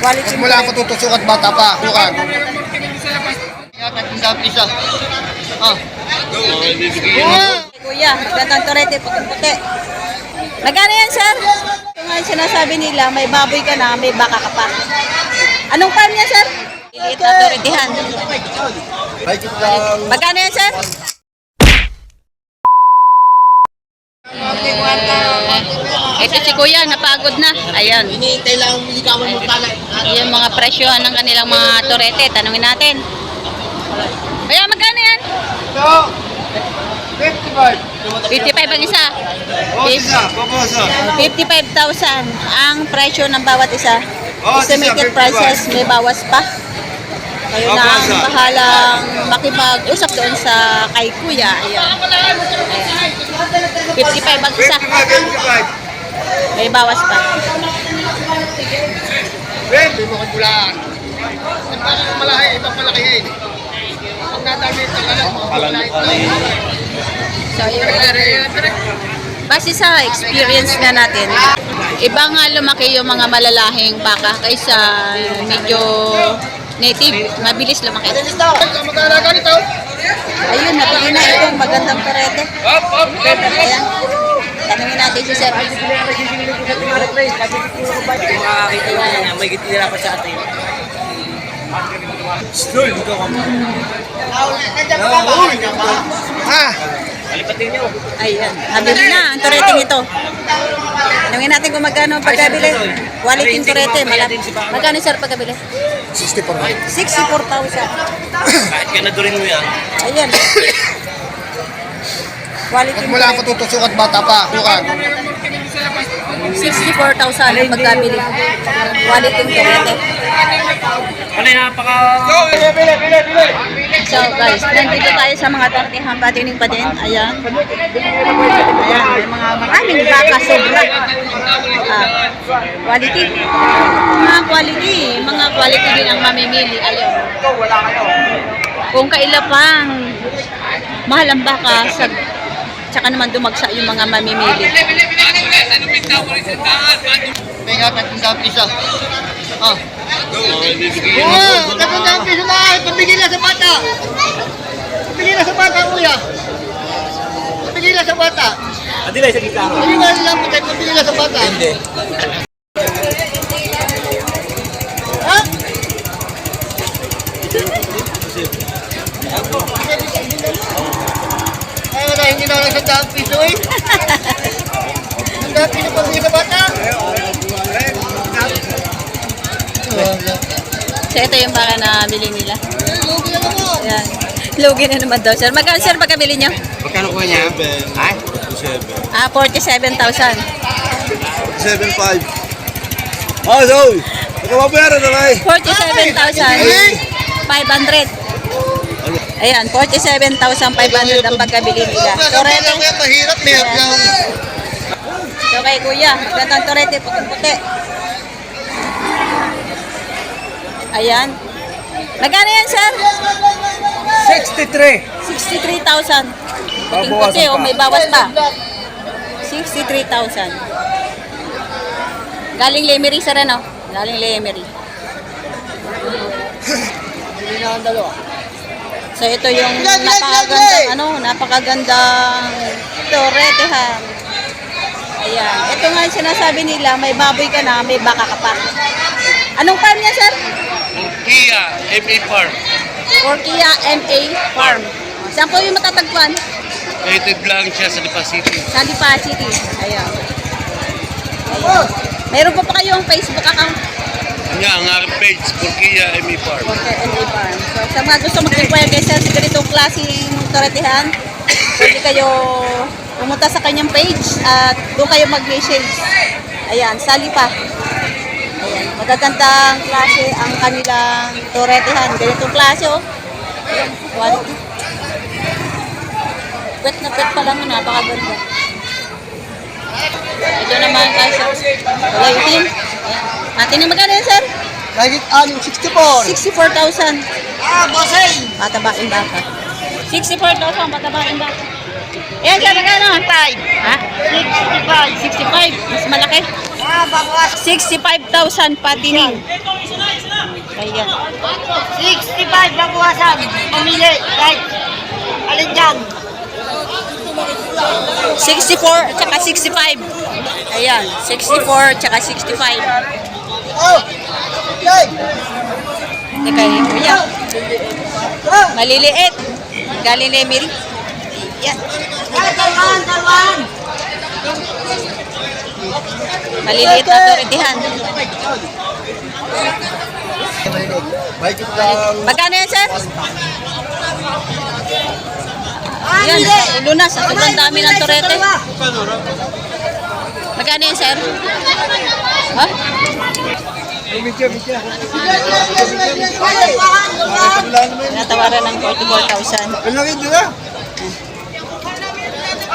Quality Mula pa ako rin. tutusok at bata pa. Tukan. Isa. Ah. Kuya, magandang torete, puti-puti. Magkano yan, sir? Ito nga yung sinasabi nila, may baboy ka na, may baka ka pa. Anong farm niya, sir? Iliit na toretehan. Magkano yan, sir? Ito si Kuya, napagod na. Ayan. Hinihintay lang ang ligawan mo pala. Yung mga presyohan ng kanilang mga torete. Tanungin natin. Kaya magkano yan? So, 55. 55 ang isa. Oh, isa. Pabosa. 55,000 ang presyo ng bawat isa. Oh, Estimated isa, 55. prices may bawas pa. Kayo Oh, na ang bahalang makipag-usap doon sa kay Kuya. Ayan. Ayan. 55 ang isa. 55. May bawas pa. Ben, may mga bulaan. Ang bakit malaki, ibang malaki eh. Pag nadami ito, ano, mga bulaan ito. So, yun. Base sa experience nga natin, iba nga lumaki yung mga malalahing baka kaysa medyo native, mabilis lumaki. Ka? Ayun, nabili na itong magandang karete. Up, up, Ayan. Tanungin natin si Sir. makakakita mo yan, may gitira pa sa atin. Ha? Palipatin nyo. Ayan, nabili na ang tureteng ito. Tanungin natin kung magkano ang pagkabili. Quality ng turete. Magkano sir pagkabili? 64. 64,000. Kahit kanadurin mo yan. Ayan. Quality ng Mula ako turete. tutusok at bata pa. Tukan. 64,000 ang pagkabili. Quality ng turete. Ano yung napaka... So guys, nandito tayo sa mga tartihan patining pa din. Ayan. Ayan, may mga maraming baka sobra. Ah, quality. Mga quality. Mga quality din ang mamimili. Ayun. Kung kaila pang mahal ang baka sa tsaka naman dumagsa yung mga mamimili. May nga tinda isa. Ah. Oo, tatanda ang piso na. Pabigil na sa bata. Pabigil na sa bata, kuya. Pabigil na sa bata. Adi lang sa gitara. Hindi ba lang patay pabigil na sa bata? Hindi. Ay, wala, hindi na lang sa daang piso eh. Pabigil sa bata. So ito yung baka na bili nila. Lugi na naman. Ayan. Lugi na naman daw sir. Magkano sir pagkabili nyo? Magkano ko niya? Ha? Ah, 47,000. 7.5. Oh, Zoe! Nakababayaran na lang eh. 47,500. Ayan, 47,500 ang pagkabili nila. Torete. Mahirap, mahirap So kay kuya, magandang torete, puting-puti. Ayan. Magkano yan, sir? 63. 63,000. Puting-puti, oh, may bawas pa. 63,000. Galing Lemery, sir, ano? Galing Lemery. Hindi na ang dalawa. So ito yung napakagandang lag! ano, napakagandang toretehan. Ayan. Ito nga yung sinasabi nila, may baboy ka na, may baka ka pa. Anong farm niya, sir? Kia, MA Farm. Orkia MA Farm. Saan po yung matatagpuan? Native lang siya sa Lipa City. Sa Lipa City. Ayan. Ayan. Meron po pa kayong Facebook account? Kanya ang aking page, Kia, MA Farm. Orkia MA Farm. So sa mga gusto mag-inquire kay sir sa ganitong klaseng toretehan, pwede kayo pumunta sa kanyang page at doon kayo mag-message. Ayan, sa Lipa. Ayan, magagandang klase ang kanilang toretehan. Ganitong klase, oh. Ayan, quality. Pwet na pwet pa lang, napakaganda. Ito naman guys, oh. Kulay itim. Ayan. Atin yung magkano yan, sir? Kahit anong 64. 64,000. Ah, bossing! Patabain baka. 64,000 patabain baka. Ayan, sir, magkano? 5. Ha? 65. 65. Mas malaki. Ah, bawas. 65,000 patining. Ayan. 65 babawasan. Pamili. Right. Alin dyan? 64 tsaka 65. Ayan, 64 tsaka 65. Oh! Teka, kuya. Maliliit. Galing Lemery. Ayan. Ay, dalwan, dalwan. Maliliit na turitihan. Magkano yan, sir? Ah, Yan, hindi. lunas. Sa sobrang dami ng turete. Magkano yan, sir? Ha? Dalwan. Wala naman. Natawaran ng 44,000. Ang laki nila.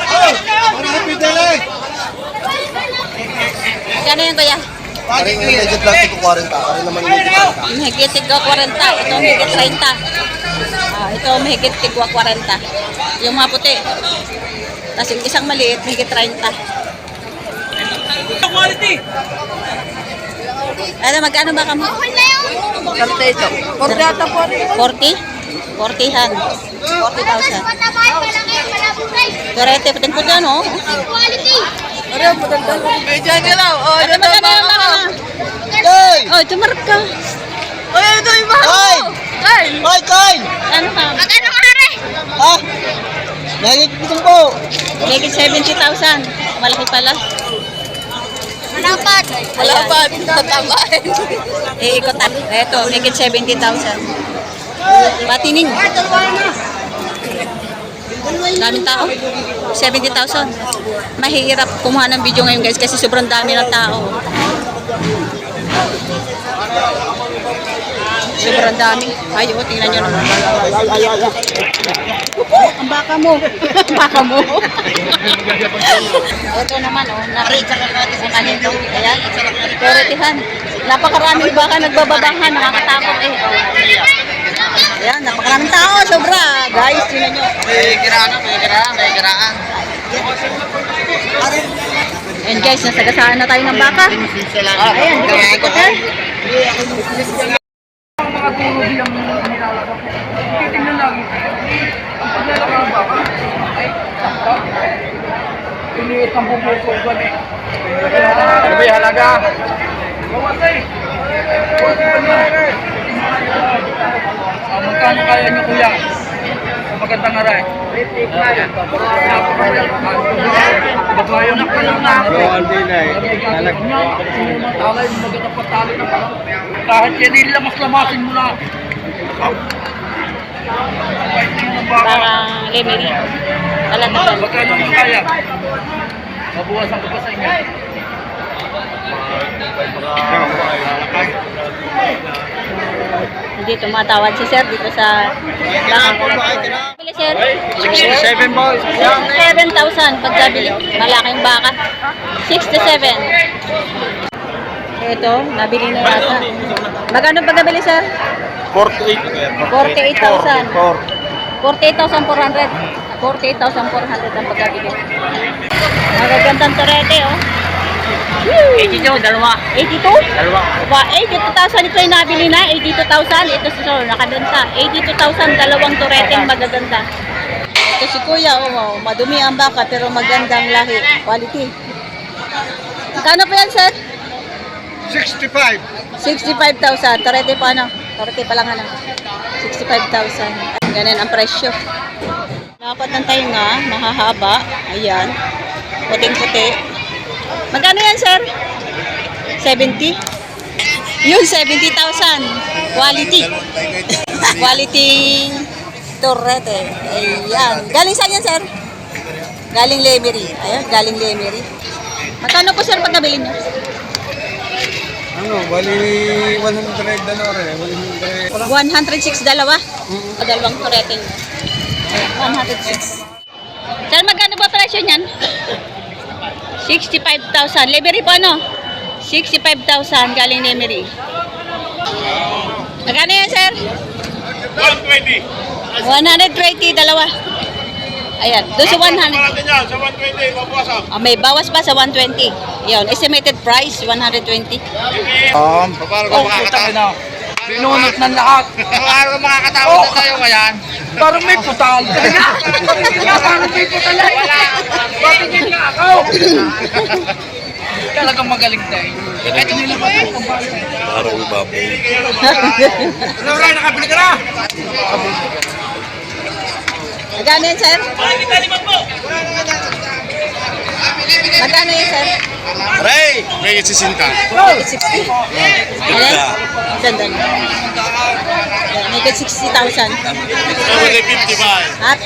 Oh, ano na pidala eh? Magkano yan, kuya? Paring medyo plastic ko 40. Paring naman medyo 40. Mahigit tigwa 40. Ito mahigit 30. Ah, ito mahigit tigwa 40. Yung mga puti. Tapos yung isang maliit, mahigit 30. Quality! Ano, magkano ba kamo? Karte ito. Karte ito po. 40? 40 han. 40,000. Dorete, pating po dyan, oh. Ano, madagdag. Medyo ka lang. Oh, Ano magkano yung mga? Koy! Oh, tumarap ka. Oy, ito yung bago. Koy! Koy! Koy! Koy! Ano ka? Ha? Mahigit pitong po. Mahigit 70,000. Malaki pala. Malapad. Malapad. Tatamaan. Eh, ikotan. Eto, mahigit 70,000. Patining. Daming tao. 70,000. Mahirap kumuha ng video ngayon guys kasi sobrang dami ng tao. Sobrang dami. Ay, oh, tingnan nyo naman. Ang baka mo. Ang baka mo. Ito naman, oh. Nakita ka natin sa kanito. Ayan. Prioritihan. Napakaraming baka nagbababahan. Nakakatakot eh. Oh. Napakaraming tao. Sobra. Guys, tingnan nyo. May kiraan, may kiraan, may kiraan. Ayan guys, nasagasaan na tayo ng baka. Oh, ayan, di ba ikot eh? titingnan lang. Ang paglalaki ng baka, ay, sakto. Piniit ang bumuko ko eh. Ano ba yung halaga? Bawas eh. Bawas pa niya. Magkano kaya niyo kuya? Sa magandang aray. Babayo na pa lang natin. Talay, maganda pa tali na pala. Kahit yan ilamas-lamasin mo na. Parang lemery. Talatagan. Magkano mo kaya? Mabuwasan ko pa sa inyo. Hindi tumatawad si sir dito sa baka. Bili sir. 67 boys. 67,000 pagkabili. Malaking baka. 67. Ito, nabili na yata. Magkano pagkabili sir? 48. 48,000. 48,400. 48,400 ang pagkabili. Magagandang torete, oh. 82, dalawa. 82? Dalawa. Ba, 82,000 ito yung nabili na. 82,000. Ito si Sir, nakabenta. 82,000, dalawang tureteng magaganda. Ito si Kuya, oh, madumi ang baka pero magandang lahi. Quality. Kano po yan, sir? 65. 65,000. Torete pa ano? Torete pa lang ano? 65,000. Ganun ang presyo. Dapat ng tayo nga, mahahaba. Ayan. Puting-puti. Magkano yan, sir? 70? Yun, 70,000. Quality. Quality Torrete. Ayan. Galing saan yan, sir? Galing Lemery. Ayan, galing Lemery. Magkano po, sir, pagkabili niyo? Ano, bali 100 ano rin. 100. 106 dalawa. O dalawang turete niya. Ayan, 106. Sir, magkano ba presyo niyan? 65,000. Lemery po ano? 65,000 galing Lemery. Magkano yan, sir? 120. 120, dalawa. Ayan, doon sa 100. Natin yan, sa 120, mabuwasan. Ah, may bawas pa sa 120. Yun, estimated price 120. Um, Paano oh, puta na. Binunot ng lahat. Paano ka makakatapos na tayo ngayon? Parang may putal. Parang may putal. Ako. Talagang magaling tayo. Ito nila ba? Parang baboy. Ano rin, nakabili ka na? Magkano yan, sir? Magkano yan, sir? Ray! May sisinta. 60. Ayan. Ganda na. Ayan, May 60,000. Sabi na 55. At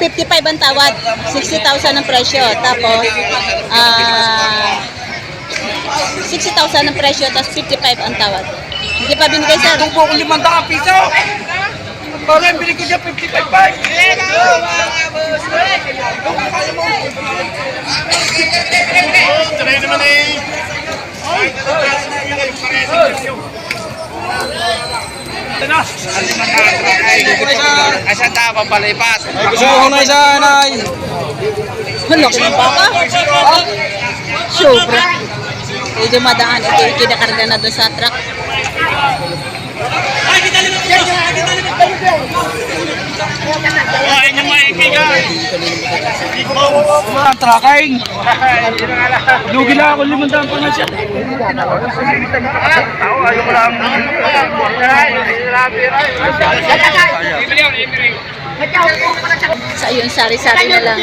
55 ang tawad. 60,000 ang presyo. Tapos, ah 60,000 ang presyo, tapos 55 ang tawad. Hindi pa binigay, sir. Kung po kung limandang piso. Parang bili ko siya 55 Try naman eh. Asan tayo papalipat? Gusto ko na isa, nay. Hala, kung baka. Sobra. Medyo madaan. Ito yung kinakarga na doon sa truck. cái này. Kain yung maibigan. Ang tracking. Lugi lang ako limandang pa na siya. Ayaw ko lang. Sa yung sari-sari na lang.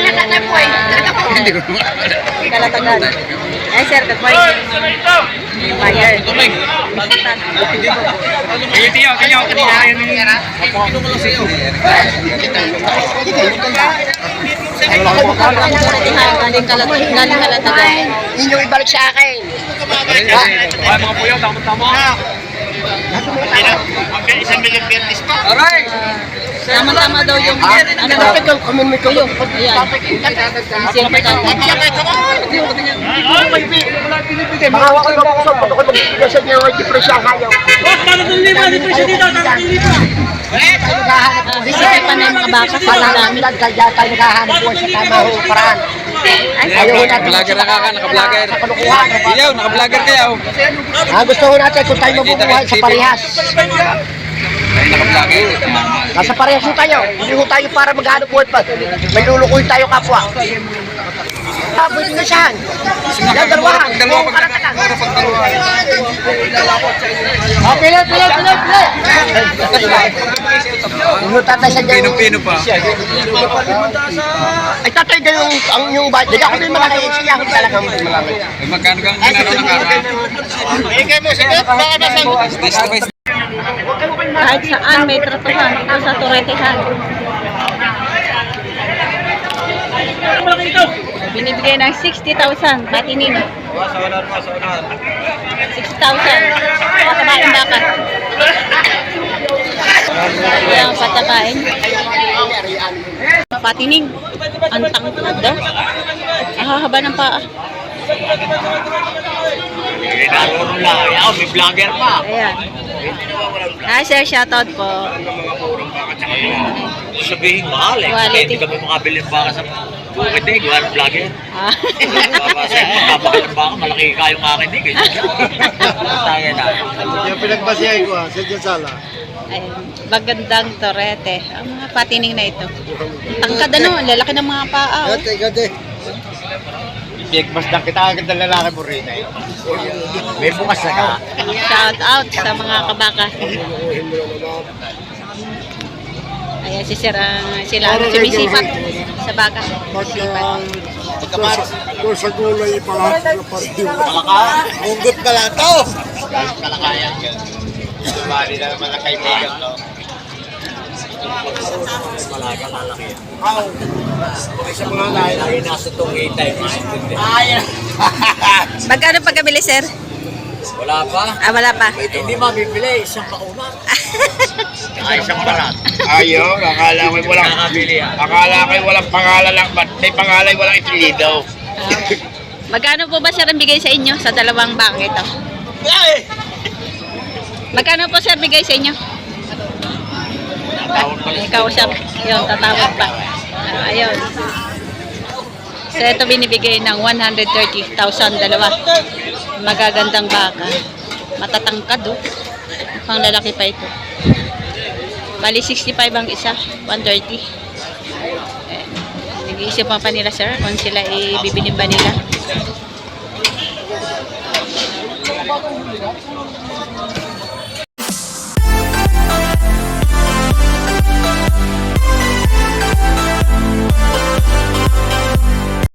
Kalatagan. Ay, sir, good morning. Buyer. Galing kalatagan. Galing kalatagan. Inyong ibalik sa akin. Isang million pertis pa. Aray! Tama-tama daw yung ano daw. Tagal kami may kayo. Ayan. Sino pa tayo? Mga wakal ba ko sa pagkakot mag-ibigay sa inyo ang depresya kayo. Ah, Sisipan na yung mga baka sa lang kaya tayo naghahanap buhay sa tama ho paraan. Ayaw ho natin. Vlogger na kaka, naka-vlogger. Sa kalukuhan. Ilaw, naka-vlogger kayo. Ah, gusto ho natin kung tayo mabubuhay sa parehas. Nasa parehas ho tayo. Hindi ho tayo para maghanap buhay pa. May lulukuhin tayo kapwa. Pwede na siya. Yan, dalawahan. Dalawa pag dalawa. Ah, pilit, pilit, pilit, pilit. Ano tatay sa dyan? Pino-pino pa. Ay, tatay ganun ang yung bahay. Hindi ako din malaki. Siya ako talagang malaki. Ay, magkano kang ginano ng kaka? Ikaw mo, sige. Baka nasa. Kahit saan may tratuhan. Ito sa Toretehan. Binibigay ng 60,000. Patinin. 60,000. Mga kabaing baka. Ayan, patakain. Patining. Ang tangkad daw. Ang hahaba ng paa. May vlogger pa. Ayan. Hi, sir. Shoutout po. Sabihin mahal eh. Quality. Kaya hindi kami makabili ng baka sa bukid eh. Gawa ng vlogger. Ah. Kasi magpapakal ng baka, malaki kayong akin eh. Siya. Tayo na. Yung pinagbasihan ko ah, sa Diyansala. Ayun, magandang torete. Ang mga patining na ito. Tangkad ano, ang lalaki ng mga paa. Oh. Gate, gate. Big mas na kita agad ng lalaki mo rin eh. May bukas na ka. Shout out sa mga kabaka. Ayan si Sir, ah, sila ang sumisipat sa baka. Kung sa gulay pala, partiyo. Unggot pala to. Kalakayan yun. Bali na naman ang kaibigan to. Malaga lalaki yan. Sa mga lahi. Lagi nasa tungay tayo. Magkano pagkabili, Sir? Wala pa. Ah, wala pa. Hindi mabibili. Isang mauna. Ay, isang barat. Ayaw, akala ko walang, Nakakabili yan. akala ko walang pangalan lang, ba't may pangalan walang itilido. Ah, magkano po ba Sir ang bigay sa inyo sa dalawang baka ito? Magkano po Sir bigay sa inyo? Ikaw siya, yun, tatawag pa. Ah, ayun. So, ito binibigay ng 130,000 dalawa. Magagandang baka. Matatangkad, oh. Pang lalaki pa ito. Bali, 65 ang isa. 130. Eh, nag-iisip pa pa nila, sir, kung sila ibibilin ba nila.